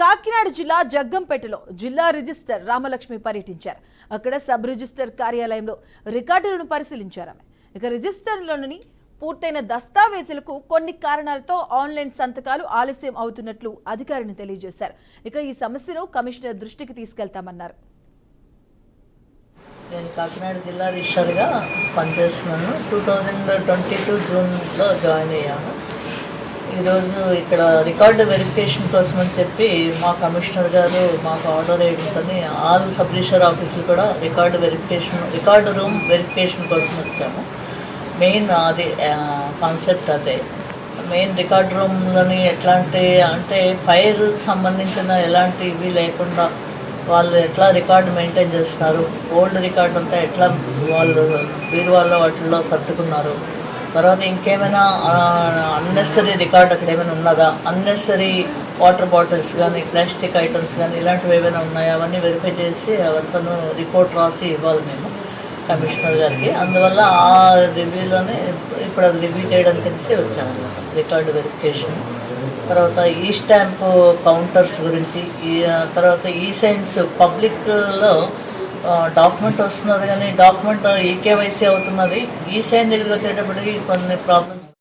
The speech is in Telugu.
కాకినాడ జిల్లా జగ్గంపేటలో జిల్లా రిజిస్టర్ రామలక్ష్మి పర్యటించారు. అక్కడ సబ్ రిజిస్టర్ కార్యాలయంలో రికార్డులను పరిశీలించారు ఆమె. ఇక రిజిస్టర్లోని పూర్తయిన దస్తావేజులకు కొన్ని కారణాలతో ఆన్లైన్ సంతకాలు ఆలస్యం అవుతున్నట్లు అధికారిని తెలియజేశారు. ఇక ఈ సమస్యను కమిషనర్ దృష్టికి తీసుకెళ్తామన్నారు. నేను కాకినాడ జిల్లా రిజిస్టర్గా పనిచేస్తున్నాను. టూ థౌజండ్ ట్వంటీ టూ జూన్లో జాయిన్ అయ్యాను. ఈరోజు ఇక్కడ రికార్డు వెరిఫికేషన్ కోసం అని చెప్పి మా కమిషనర్ గారు మాకు ఆర్డర్ వేయడంతో ఆల్ సబ్ రిజిస్టర్ ఆఫీసులు కూడా record verification record room verification కోసం వచ్చాము. మెయిన్ అది కాన్సెప్ట్ అదే. మెయిన్ రికార్డ్ రూమ్లోని ఎట్లాంటి అంటే ఫైర్ సంబంధించిన ఎలాంటి ఇవి లేకుండా వాళ్ళు ఎట్లా రికార్డు మెయింటైన్ చేస్తున్నారు? ఓల్డ్ రికార్డు అంతా ఎట్లా వాళ్ళు బీరువాళ్ళ వాటిల్లో సర్దుకున్నారు? తర్వాత ఇంకేమైనా అన్నెసరీ రికార్డ్ అక్కడ ఏమైనా ఉన్నదా? అన్నెసరీ వాటర్ బాటిల్స్ కానీ ప్లాస్టిక్ ఐటమ్స్ కానీ ఇలాంటివి ఏమైనా ఉన్నాయా? అవన్నీ వెరిఫై చేసి అవంతను రిపోర్ట్ రాసి ఇవ్వాలి మేము కమిషనర్ గారికి. అందువల్ల ఆ రివ్యూలోనే ఇప్పుడు అది రివ్యూ చేయడానికి కలిసి వచ్చాము రికార్డు వెరిఫికేషన్ తర్వాత ఈ స్టాంప్ కౌంటర్స్ గురించి తర్వాత ఈ సైన్స్ పబ్లిక్లో డాక్యుమెంట్ వస్తున్నది కానీ డాక్యుమెంట్ ఈకేవైసీ అవుతున్నది. ఈ సైన్ దగ్గరికి వచ్చేటప్పటికి కొన్ని ప్రాబ్లమ్స్